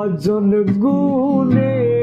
ভজন গুণে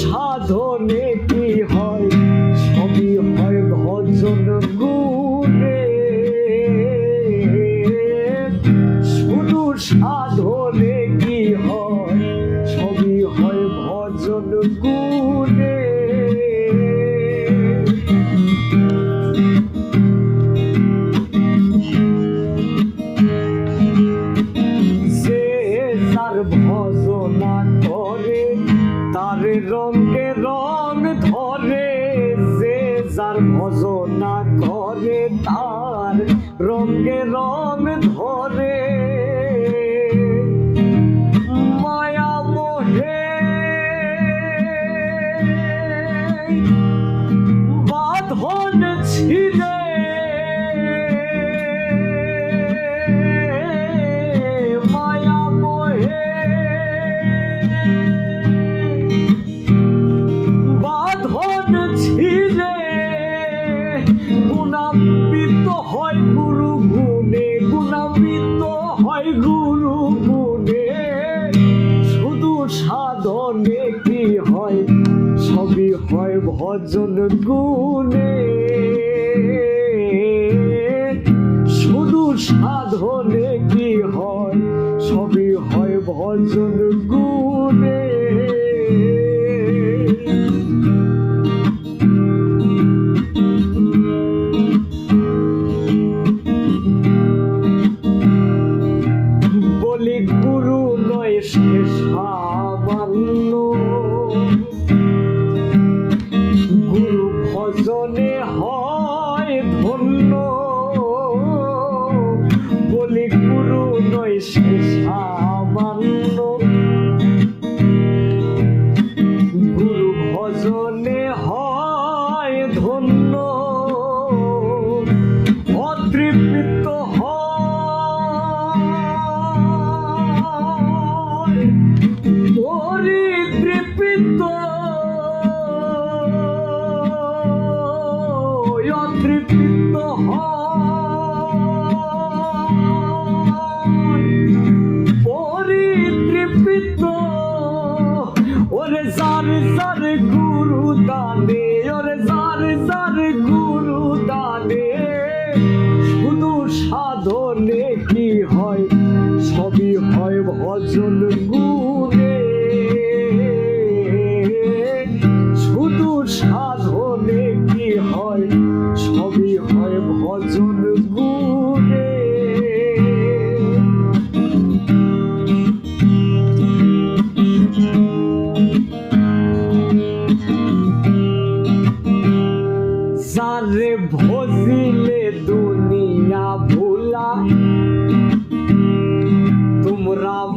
সাধনে কি হয়? সবই হয় ভজন গুণে। শুধু সাধনে কি হয়? সবই হয় ভজন গুণে। করে তার রঙে রং ধরে। সাধনে কি হয়? সবই হয় ভজন গুণে। শুধু সাধনে কি হয়? সবই হয় ভজন গুণে।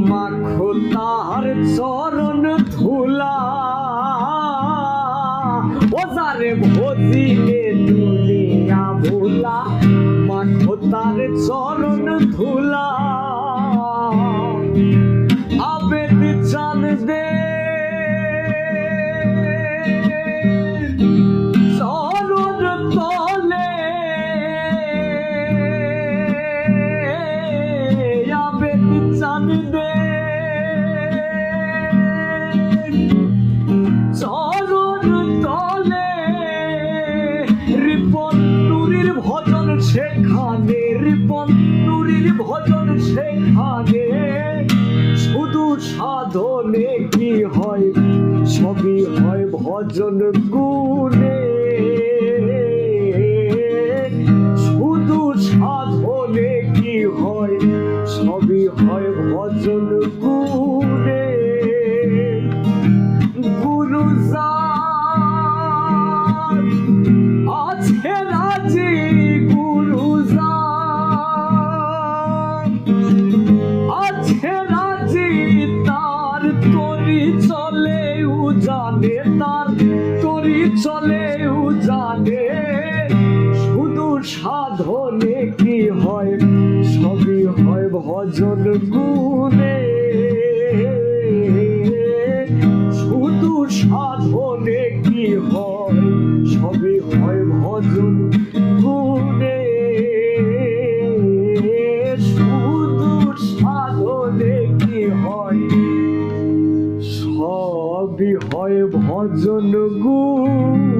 মাখো তাহার চরণ ধুলা। ও যারে ভজিলে দুনিয়া ভুলা মাখো তার চরণ ধুলা। রিপন ভজন সেখানে শুধু সাধনে কি হয়, সবই হয় ভজন গুণে। শুধু সাধনে কি হয়, সবই হয় সাধনে কি হয়? সবই হয় ভজন গুণে। শুধু সাধনে কি হয়? সবই হয় ভজন গুণ।